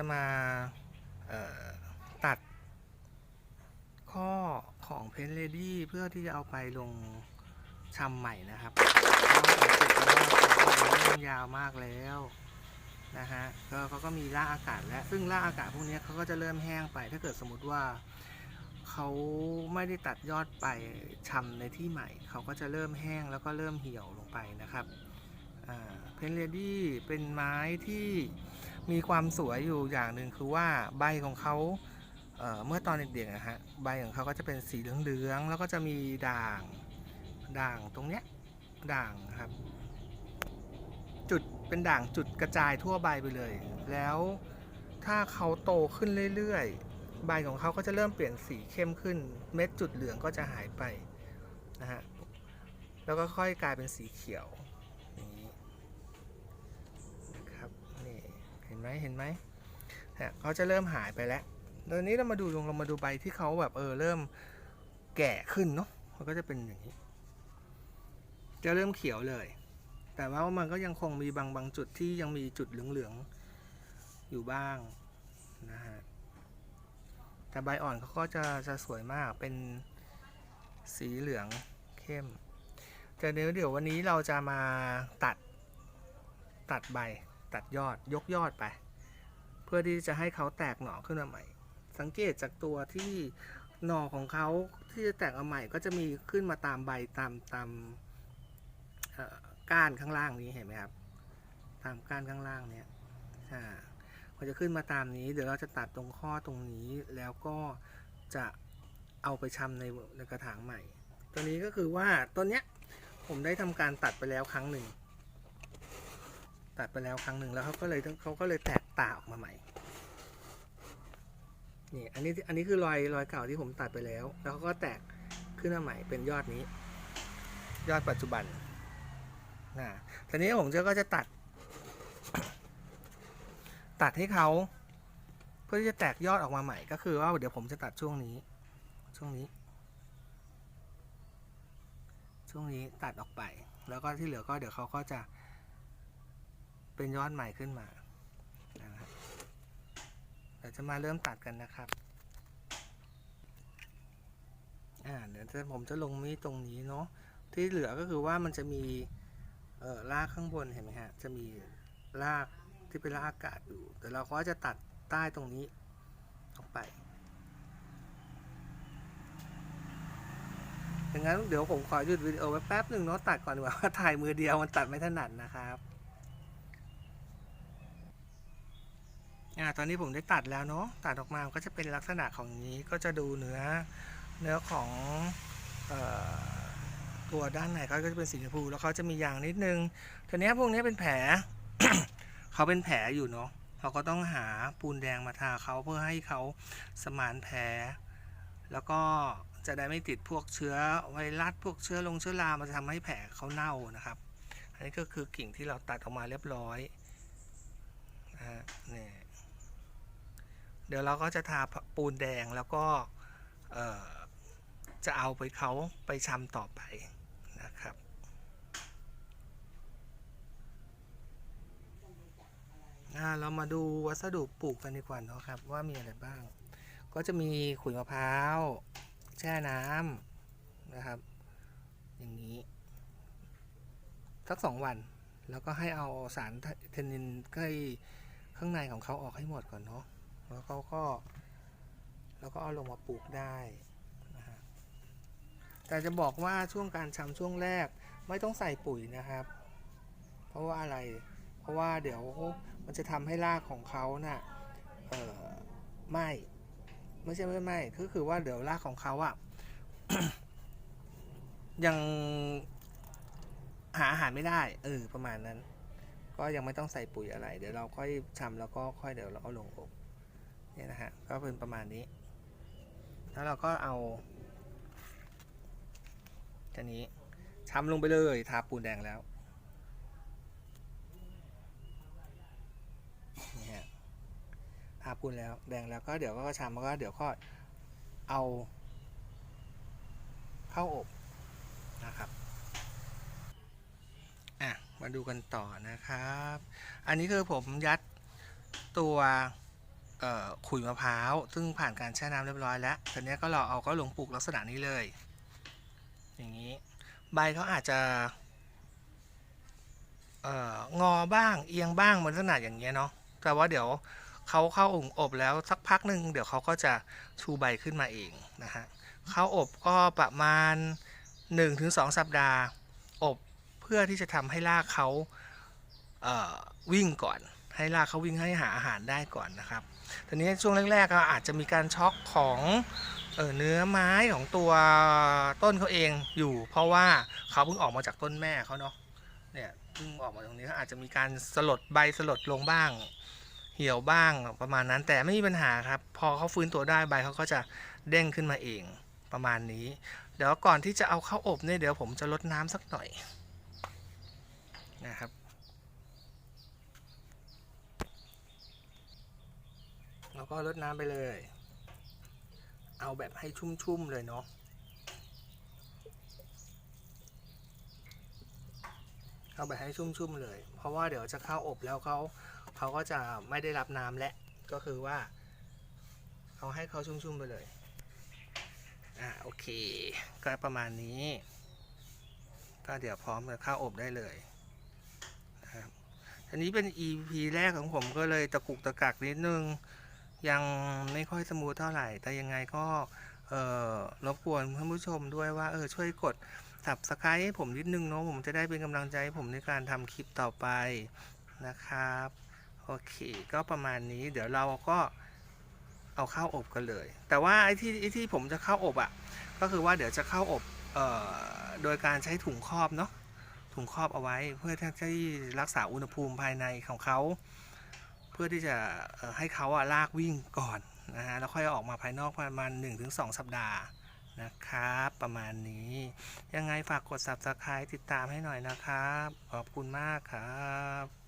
จะมาตัดข้อของเพนเลดี้เพื่อที่จะเอาไปลงชำใหม่นะครับเริ่มยาวมากแล้วนะฮะก็เขาก็มีล่ากอากาศแล้ว ซึ่งล่ากอากาศพวกนี้เขาก็จะเริ่มแห้งไป ถ้าเกิดสมมติว่าเขาไม่ได้ตัดยอดไปชำในที่ใหม่ เขาก็จะเริ่มแห้งแล้วก็เริ่มเหี่ยวลงไปนะครับเพนเลดี้เป็นไม้ที่ มีความสวยอยู่อย่างหนึ่งคือว่าใบของเขาเเมื่อตอนเด็กๆนะฮะใบของเขาก็จะเป็นสีเหลืองๆแล้วก็จะมีด่างด่างตรงเนี้ยด่างครับ จุดเป็นด่างจุดกระจายทั่วใบไปเลย แล้วถ้าเขาโตขึ้นเรื่อยๆ ใบของเขาก็จะเริ่มเปลี่ยนสีเข้มขึ้น เม็ดจุดเหลืองก็จะหายไปนะฮะแล้วก็ค่อยกลายเป็นสีเขียวอย่างนี้นะครับ นี่ เห็นไหมเห็นไหมฮะเขาจะเริ่มหายไปแล้วตอนนี้เรามาดูลงเรามาดูใบที่เขาแบบเออเริ่มแก่ขึ้นเนาะมันก็จะเป็นอย่างนี้ จะเริ่มเขียวเลย แต่ว่ามันก็ยังคงมีบางบางจุดที่ยังมีจุดเหลืองๆอยู่บ้างนะฮะแต่ใบอ่อนเขาก็จะจะสวยมากเป็นสีเหลืองเข้มแต่เดี๋ยวเดี๋ยววันนี้เราจะมาตัดตัดใบ ตัดยอดยกยอดไป เพื่อที่จะให้เขาแตกหน่อขึ้นมาใหม่ สังเกตจากตัวที่หน่อของเขาที่จะแตกเอาใหม่ก็จะมีขึ้นมาตามใบตามตามก้านข้างล่างนี้เห็นไหมครับ ตามก้านข้างล่างเนี้ยอ่ามันจะขึ้นมาตามนี้ เดี๋ยวเราจะตัดตรงข้อตรงนี้แล้วก็จะเอาไปชำในในกระถางใหม่ ตัวนี้ก็คือว่าต้นเนี้ยผมได้ทำการตัดไปแล้วครั้งหนึ่ง ตัดไปแล้วครั้งหนึ่งแล้วเขาก็เลยเขาก็เลยแตกตาออกมาใหม่นี่อันนี้อันนี้คือรอยรอยเก่าที่ผมตัดไปแล้ว แล้วเขาก็แตกขึ้นมาใหม่เป็นยอดนี้ ยอดปัจจุบันนะทีนี้ผมจะก็จะตัด ตัดให้เขาเพื่อที่จะแตกยอดออกมาใหม่ ก็คือว่าเดี๋ยวผมจะตัดช่วงนี้ ช่วงนี้ ช่วงนี้ตัดออกไป แล้วก็ที่เหลือก็เดี๋ยวเขาก็จะ เป็นยอดใหม่ขึ้นมานะครับเดี๋ยวจะมาเริ่มตัดกันนะครับอ่าเดี๋ยวผมจะลงมีดตรงนี้เนาะที่เหลือก็คือว่ามันจะมีเอ่อรากข้างบนเห็นไหมฮะจะมีรากที่เป็นรากอากาศอยู่แต่เราก็จะตัดใต้ตรงนี้ออกไปดังนั้นเดี๋ยวผมขอหยุดวิดีโอไว้แป๊บหนึ่งเนาะตัดก่อนดีกว่าถ่ายมือเดียวมันตัดไม่ถนัดนะครับ อ่าตอนนี้ผมได้ตัดแล้วเนาะตัดออกมาก็จะเป็นลักษณะของนี้ก็จะดูเนื้อเนื้อของออตัวด้านในเขาก็จะเป็นสีชมพูแล้วเขาจะมียางนิดนึงทีนี้พวกนี้เป็นแผล เขาเป็นแผลอยู่เนาะเราก็ต้องหาปูนแดงมาทาเขาเพื่อให้เขาสมานแผล แล้วก็จะได้ไม่ติดพวกเชื้อไวรัสพวกเชื้อลงเชื้อรามันจะทำให้แผลเขาเน่านะครับ อันนี้ก็คือกิ่งที่เราตัดออกมาเรียบร้อยนะฮะนี่ เดี๋ยวเราก็จะทาปูนแดงแล้วก็จะเอาไปเขาไปชำต่อไปนะครับ เรามาดูวัสดุปลูกกันดีกว่านะครับ ว่ามีอะไรบ้าง ก็จะมีขุยมะพร้าว แช่น้ำนะครับ อย่างนี้ สักสองวัน แล้วก็ให้เอาสารเทนนินใกล้ข้างในของเขาออกให้หมดก่อนเนาะ แล้วเขาก็ แล้วก็เอาลงมาปลูกได้นะฮะแต่จะบอกว่าช่วงการชำช่วงแรกไม่ต้องใส่ปุ๋ยนะครับ เพราะว่าอะไร เพราะว่าเดี๋ยวมันจะทำให้รากของเขาน่ะเออไหมไม่ใช่ไม่ไหมก็คือว่าเดี๋ยวรากของเขาอะยังหาอาหารไม่ได้เออประมาณนั้น ก็ยังไม่ต้องใส่ปุ๋ยอะไร เดี๋ยวเราค่อยชำแล้วก็ค่อยเดี๋ยวเราเอาลงอบ เนี่ยนะฮะก็เป็นประมาณนี้ แล้วเราก็เอาทีนี้ชำลงไปเลยทาปูนแดงแล้วนี่ฮะทาปูนแล้วแดงแล้วก็เดี๋ยวก็ชำแล้วก็เดี๋ยวก็เอาเข้าอบนะครับอะมาดูกันต่อนะครับ อันนี้คือผมยัดตัว ขุยมะพร้าว ซึ่งผ่านการแช่น้ำเรียบร้อยแล้วตอนนี้ก็เราเอาก็ลงปลูกลักษณะนี้เลย อย่างนี้ ใบเขาอาจจะเอองอบ้างเอียงบ้างมือนลักษณะอย่างเงี้ยเนาะ แต่ว่าเดี๋ยวเขาเข้าอุ่งอบแล้วสักพักหนึ่งเดี๋ยวเขาก็จะชูใบขึ้นมาเองนะฮะเข้าอบก็ประมาณ 1-2 สัปดาห์ อบเพื่อที่จะทำให้รากเขาเวิ่งก่อน ให้รากเขาวิ่งให้หาอาหารได้ก่อนนะครับ ทีนี้ช่วงแรกๆก็อาจจะมีการช็อกของเออเนื้อไม้ของตัวต้นเขาเองอยู่ เพราะว่าเขาเพิ่งออกมาจากต้นแม่เขาเนาะเนี่ยเพิ่งออกมาตรงนี้เขาอาจจะมีการสลดใบสลดลงบ้าง เหี่ยวบ้างประมาณนั้นแต่ไม่มีปัญหาครับ พอเขาฟื้นตัวได้ใบเขาก็จะเด้งขึ้นมาเองประมาณนี้ เดี๋ยวก่อนที่จะเอาเข้าอบเนี่ยเดี๋ยวผมจะลดน้ำสักหน่อยนะครับ แล้ว ก็ลดน้ำไปเลย เอาแบบให้ชุ่มๆเลยเนาะเอาแบบให้ชุ่มๆเลย เพราะว่าเดี๋ยวจะเข้าอบแล้วเขาเขาก็จะไม่ได้รับน้ำและก็คือว่าเอาให้เขาชุ่มๆไปเลย อ่าโอเค ก็ประมาณนี้ ก็เดี๋ยวพร้อมจะเข้าอบได้เลยนะครับอันนี้เป็น EP แรกของผมก็เลยตะกุกตะกักนิดนึง ยังไม่ค่อยสมูทเท่าไหร่ แต่ยังไงก็รบกวนท่านผู้ชมด้วยว่าเออช่วยกด subscribe ให้ผมนิดนึงเนาะผมจะได้เป็นกำลังใจให้ผมในการทำคลิปต่อไปนะครับ โอเค ก็ประมาณนี้เดี๋ยวเราก็เอาเข้าอบกันเลย แต่ว่าไอ้ที่ไอ้ที่ผมจะเข้าอบอะ่ะ ก็คือว่าเดี๋ยวจะเข้าอบเอ่อโดยการใช้ถุงครอบเนาะถุงครอบเอาไว้เพื่อที่รักษาอุณหภูมิภายในของเขา พื่อที่จะให้เขาอะลากวิ่งก่อนนะฮะแล้วค่อยออกมาภายนอกประมาณ 1-2 สัปดาห์นะครับประมาณนี้ ยังไงฝากกด subscribe ติดตามให้หน่อยนะครับ ขอบคุณมากครับ